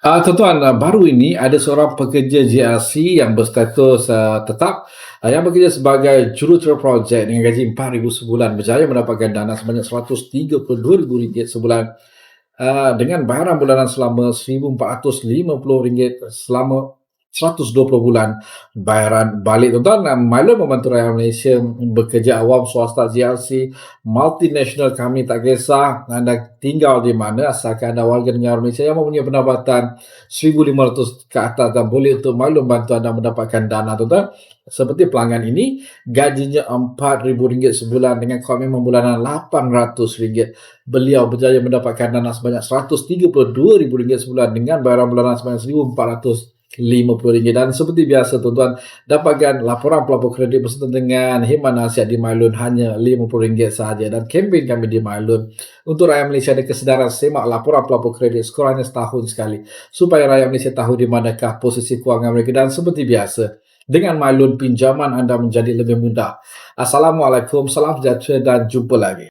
Ah, tuan-tuan, ah, baru ini ada seorang pekerja GRC yang berstatus ah, tetap ah, yang bekerja sebagai jurutera projek dengan gaji RM4,000 sebulan. Berjaya mendapatkan dana sebanyak RM132,000 sebulan ah, dengan bayaran bulanan selama RM1,450 selama 120 bulan bayaran balik. Tuan-tuan Ah, Milo membantu rakyat Malaysia bekerja awam swasta GRC multinational kami tak kisah anda tinggal di mana asalkan anda warga negara Malaysia yang mempunyai pendapatan 1500 ke atas dan boleh untuk Milo membantu anda mendapatkan dana tuan-tuan. Seperti pelanggan ini gajinya RM4,000 sebulan dengan komitmen bulanan RM800 beliau berjaya mendapatkan dana sebanyak RM132,000 sebulan dengan bayaran bulanan sebanyak RM1,400 RM50 dan seperti biasa tuan-tuan dapatkan laporan pelapor kredit berserta dengan himan nasihat di Mailun hanya RM50 sahaja dan kempen kami di Mailun untuk rakyat Malaysia ada kesedaran semak laporan pelapor kredit sekurangnya setahun sekali supaya rakyat Malaysia tahu di manakah posisi kewangan mereka dan seperti biasa dengan Mailun pinjaman anda menjadi lebih mudah. Assalamualaikum, salam sejahtera dan jumpa lagi.